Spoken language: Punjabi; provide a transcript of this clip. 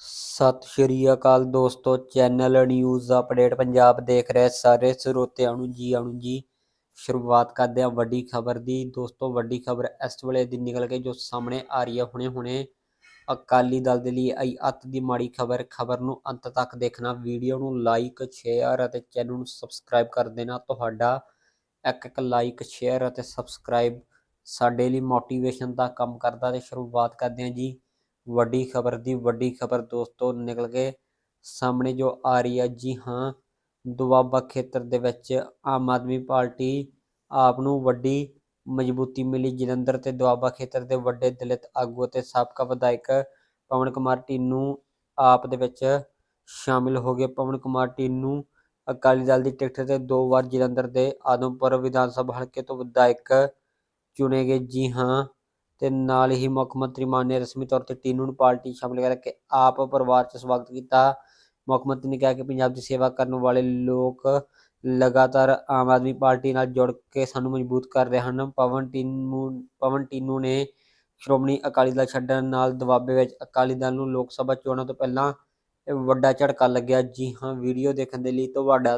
ਸਤਿ ਸ਼੍ਰੀ ਅਕਾਲ ਦੋਸਤੋ, ਚੈਨਲ ਨਿਊਜ਼ ਅਪਡੇਟ ਪੰਜਾਬ ਦੇਖ ਰਹੇ ਸਾਰੇ ਸਰੋਤਿਆਂ ਨੂੰ ਜੀ ਆਣੂ ਜੀ। ਸ਼ੁਰੂਆਤ ਕਰਦੇ ਹਾਂ ਵੱਡੀ ਖਬਰ ਦੀ। ਦੋਸਤੋ, ਵੱਡੀ ਖਬਰ ਇਸ ਵੇਲੇ ਦੀ ਨਿਕਲ ਕੇ ਜੋ ਸਾਹਮਣੇ ਆ ਰਹੀ ਹੈ ਹੁਣੇ ਹੁਣੇ। ਅਕਾਲੀ ਦਲ ਦੇ ਲਈ ਆਈ ਅੱਤ ਦੀ ਮਾੜੀ ਖਬਰ। ਖਬਰ ਨੂੰ ਅੰਤ ਤੱਕ ਦੇਖਣਾ, ਵੀਡੀਓ ਨੂੰ ਲਾਈਕ ਸ਼ੇਅਰ ਅਤੇ ਚੈਨਲ ਨੂੰ ਸਬਸਕ੍ਰਾਈਬ ਕਰ ਦੇਣਾ। ਤੁਹਾਡਾ ਇੱਕ ਇੱਕ ਲਾਈਕ ਸ਼ੇਅਰ ਅਤੇ ਸਬਸਕ੍ਰਾਈਬ ਸਾਡੇ ਲਈ ਮੋਟੀਵੇਸ਼ਨ ਦਾ ਕੰਮ ਕਰਦਾ ਤੇ ਸ਼ੁਰੂਆਤ ਕਰਦੇ ਹਾਂ ਜੀ। ਵੱਡੀ ਖਬਰ ਦੀ ਵੱਡੀ ਖਬਰ ਦੋਸਤੋ ਨਿਕਲ ਕੇ ਸਾਹਮਣੇ ਜੋ ਆ ਰਹੀ ਹੈ ਜੀ ਹਾਂ, ਦੁਆਬਾ ਖੇਤਰ ਦੇ ਵਿੱਚ ਆਮ ਆਦਮੀ ਪਾਰਟੀ ਆਪ ਨੂੰ ਵੱਡੀ ਮਜ਼ਬੂਤੀ ਮਿਲੀ। ਜਲੰਧਰ ਤੇ ਦੁਆਬਾ ਖੇਤਰ ਦੇ ਵੱਡੇ ਦਲਿਤ ਆਗੂ ਅਤੇ ਸਾਬਕਾ ਵਿਧਾਇਕ ਪਵਨ ਕੁਮਾਰ ਟੀਨੂ ਆਪ ਦੇ ਵਿੱਚ ਸ਼ਾਮਿਲ ਹੋ ਗਏ। ਪਵਨ ਕੁਮਾਰ ਟੀਨੂ ਅਕਾਲੀ ਦਲ ਦੀ ਟਿਕਟ ਤੇ ਦੋ ਵਾਰ ਜਲੰਧਰ ਦੇ ਆਦਮਪੁਰ ਵਿਧਾਨ ਸਭਾ ਹਲਕੇ ਤੋਂ ਵਿਧਾਇਕ ਚੁਣੇ ਗਏ। ਜੀ ਹਾਂ ਤੇ ਨਾਲ ਹੀ ਮੁੱਖ ਮੰਤਰੀ ਮਾਨ ਨੇ ਰਸਮੀ ਤੌਰ ਤੇ ਟੀਨੂ ਨੂੰ ਪਾਰਟੀ ਸ਼ਾਮਲ ਕਰਕੇ ਆਪ ਪਰਿਵਾਰ 'ਚ ਸਵਾਗਤ ਕੀਤਾ। ਮੁੱਖ ਮੰਤਰੀ ਨੇ ਕਿਹਾ ਕਿ ਪੰਜਾਬ ਦੀ ਸੇਵਾ ਕਰਨ ਵਾਲੇ ਲੋਕ ਲਗਾਤਾਰ ਆਮ ਆਦਮੀ ਪਾਰਟੀ ਨਾਲ ਜੁੜ ਕੇ ਸਾਨੂੰ ਮਜ਼ਬੂਤ ਕਰ ਰਹੇ ਹਨ। ਪਵਨ ਟੀਨੂ ਪਵਨ ਟੀਨੂ ਨੇ ਸ਼੍ਰੋਮਣੀ ਅਕਾਲੀ ਦਲ ਛੱਡਣ ਨਾਲ ਦਬਾਬੇ ਵਿੱਚ ਅਕਾਲੀ ਦਲ ਨੂੰ ਲੋਕ ਸਭਾ ਚੋਣਾਂ ਤੋਂ ਪਹਿਲਾਂ ਇਹ ਵੱਡਾ ਝਟਕਾ ਲੱਗਿਆ। ਜੀ ਹਾਂ, ਵੀਡੀਓ ਦੇਖਣ ਦੇ ਲਈ ਤੁਹਾਡਾ